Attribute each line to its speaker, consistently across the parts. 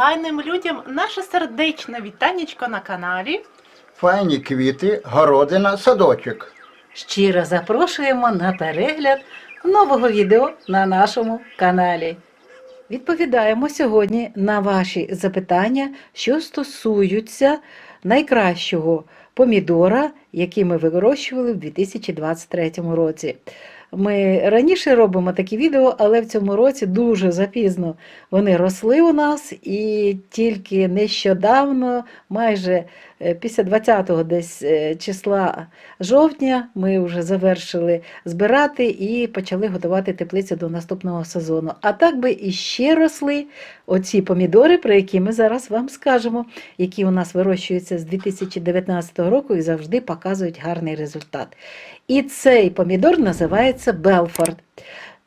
Speaker 1: файним людям наше сердечне вітанечко на каналі.
Speaker 2: Файні квіти, городина, садочок.
Speaker 3: Щиро запрошуємо на перегляд нового відео на нашому каналі. Відповідаємо сьогодні на ваші запитання, що стосуються найкращого помідора, який ми вирощували в 2023 році. Ми раніше робимо такі відео, але в цьому році дуже запізно вони росли у нас, і тільки нещодавно, майже е, після 20-го десь е, числа жовтня, ми вже завершили збирати і почали готувати теплицю до наступного сезону. А так би іще росли оці помідори, про які ми зараз вам скажемо, які у нас вирощуються з 2019 року і завжди показують гарний результат. І цей помідор називається Белфорд.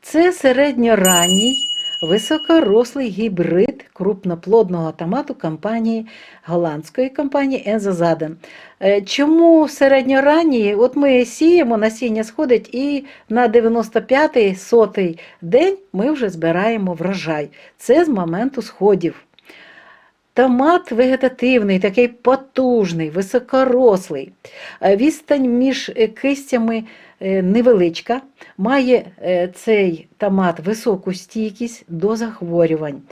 Speaker 3: Це середньоранній, високорослий гібрид крупноплодного томату компанії голландської компанії Ензо Заден. Е, Чому середньоранній? От ми сіємо, насіння сходить, і на 95-й сотий день ми вже збираємо врожай. Це з моменту сходів. Томат вегетативний, такий потужний, високорослий. Е, Відстань між кистями невеличка. Має е, цей томат високу стійкість до захворювань.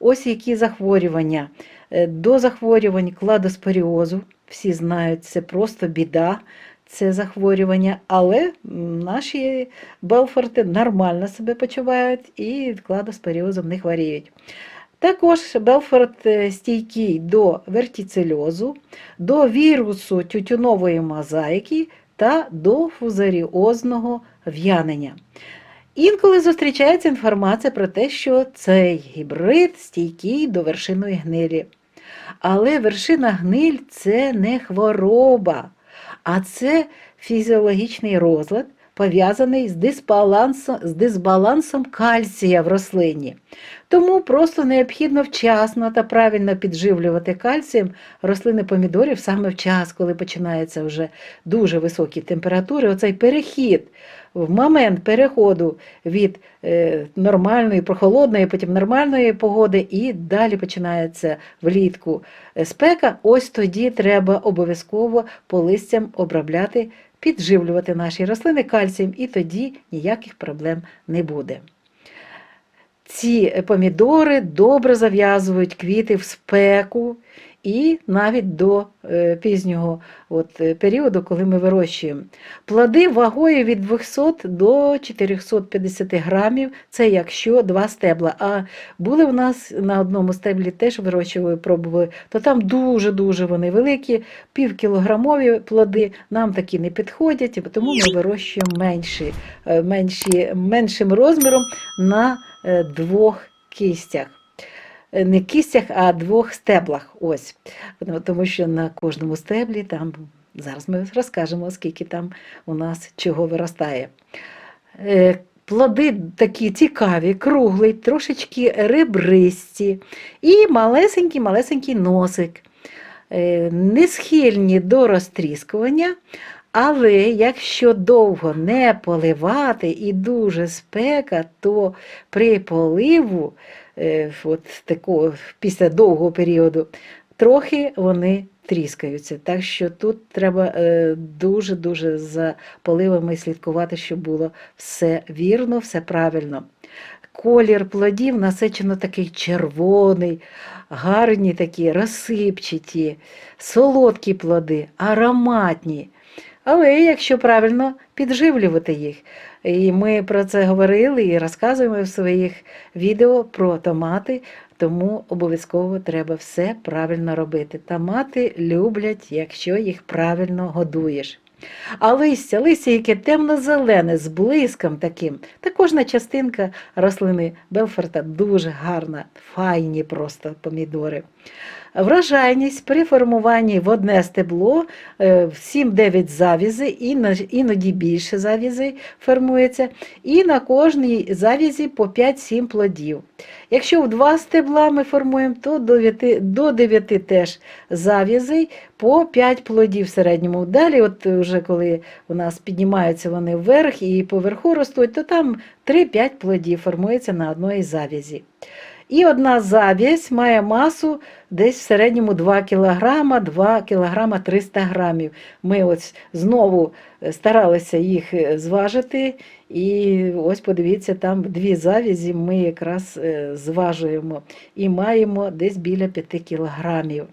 Speaker 3: Ось які захворювання. Е, До захворювань кладоспоріозу. Всі знають, це просто біда. Це захворювання, але наші Белфорти нормально себе почувають і кладоспоріозом не хворіють. Також Белфорд е, стійкий до вертицельозу, до вірусу тютюнової мозаїки та до фузаріозного в'янення. Інколи зустрічається інформація про те, що цей гібрид стійкий до вершиної гнилі. Але вершина гниль це не хвороба, а це фізіологічний розлад, пов'язаний з дисбалансом, з дисбалансом кальція в рослині. Тому просто необхідно вчасно та правильно підживлювати кальцієм рослини помідорів саме в час, коли починаються вже дуже високі температури. Оцей перехід в момент переходу від е, нормальної, прохолодної, потім нормальної погоди, і далі починається влітку спека. Ось тоді треба обов'язково по листям обробляти, підживлювати наші рослини кальцієм, і тоді ніяких проблем не буде. Ці помідори добре зав'язують квіти в спеку і навіть до е, пізнього от, е, періоду, коли ми вирощуємо. Плоди вагою від 200 до 450 грамів, це якщо два стебла. А були в нас на одному стеблі теж вирощували, пробували, то там дуже-дуже вони великі, півкілограмові плоди, нам такі не підходять, тому ми вирощуємо менші, е, менші, меншим розміром на двох кістях. Не кістях, а двох стеблах. Ось. Ну, Тому що на кожному стеблі там зараз ми розкажемо, скільки там у нас чого виростає. Е, Плоди такі цікаві, круглі, трошечки ребристі і малесенький-малесенький носик. Е, Не схильні до розтріскування, але якщо довго не поливати і дуже спека, то при поливу, е, от такого, після довгого періоду, трохи вони тріскаються. Так що тут треба е, дуже-дуже за поливами слідкувати, щоб було все вірно, все правильно. Колір плодів насичено такий червоний, гарні такі, розсипчаті, солодкі плоди, ароматні. Але якщо правильно підживлювати їх. І ми про це говорили і розказуємо в своїх відео про томати, тому обов'язково треба все правильно робити. Томати люблять, якщо їх правильно годуєш. А листя, листя, яке темно-зелене, з блиском таким, та кожна частинка рослини Белфорта дуже гарна, файні просто помідори. Врожайність при формуванні в одне стебло е, в 7-9 завізи, іноді більше завізей формується, і на кожній завізі по 5-7 плодів. Якщо в два стебла ми формуємо, то до 9, до 9 теж завізей по 5 плодів в середньому. Далі, от вже коли у нас піднімаються вони вверх і поверху ростуть, то там 3-5 плодів формується на одної завязі. І одна зав'язь має масу десь в середньому 2 кг, 2 кг 300 грамів. Ми ось знову е, старалися їх е, зважити. І ось подивіться, там дві завязі ми якраз е, зважуємо і маємо десь біля 5 кілограмів.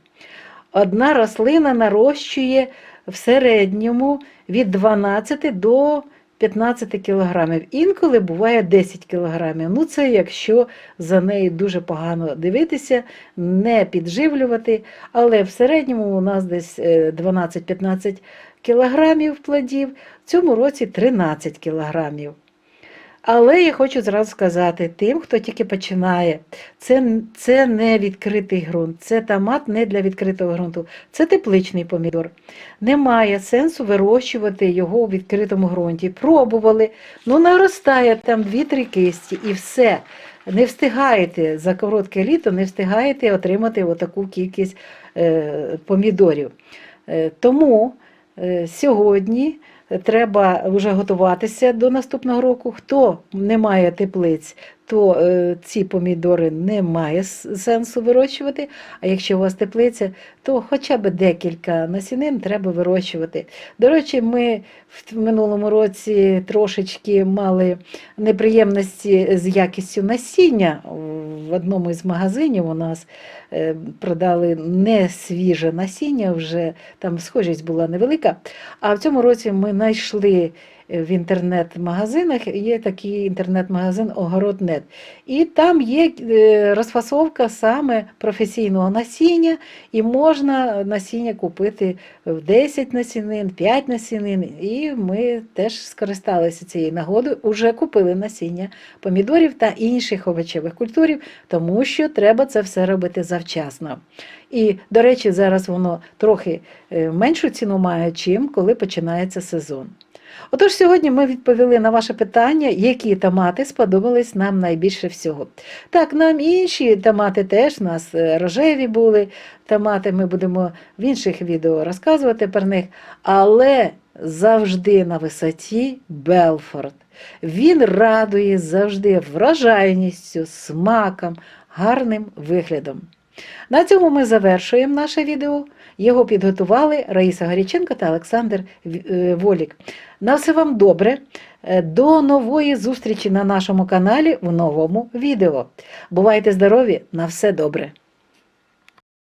Speaker 3: Одна рослина нарощує в середньому від 12 до 15 кілограмів. Інколи буває 10 кілограмів. Ну, це якщо за нею дуже погано дивитися, не підживлювати. Але в середньому у нас десь е, 12-15 кілограмів плодів, в цьому році 13 кілограмів. Але я хочу зразу сказати тим, хто тільки починає, це, це не відкритий ґрунт, це томат не для відкритого ґрунту, це тепличний помідор. Немає сенсу вирощувати його у відкритому ґрунті. Пробували, ну наростає там 2-3 кисті і все. Не встигаєте за коротке літо, не встигаєте отримати отаку кількість е, помідорів. Е, тому е, сьогодні треба вже готуватися до наступного року. Хто не має теплиць, то е, ці помідори не має сенсу вирощувати. А якщо у вас теплиця, то хоча б декілька насінин треба вирощувати. До речі, ми в минулому році трошечки мали неприємності з якістю насіння. В одному із магазинів у нас е, продали не свіже насіння, вже там схожість була невелика. А в цьому році ми знайшли в інтернет-магазинах, є такий інтернет-магазин Огороднет. І там є е, розфасовка саме професійного насіння, і можна насіння купити в 10 насінин, 5 насінин. І ми теж скористалися цією нагодою, уже купили насіння помідорів та інших овочевих культурів, тому що треба це все робити завчасно. І, до речі, зараз воно трохи е, меншу ціну має, чим коли починається сезон. Отож, сьогодні ми відповіли на ваше питання, які томати сподобались нам найбільше всього. Так, нам інші томати теж у нас е, рожеві були томати, ми будемо в інших відео розказувати про них, але завжди на висоті Белфорд. Він радує завжди вражайністю, смаком, гарним виглядом. На цьому ми завершуємо наше відео. Його підготували Раїса Горіченко та Олександр е, Волік. На все вам добре. Е, До нової зустрічі на нашому каналі в новому відео. Бувайте здорові! На все добре!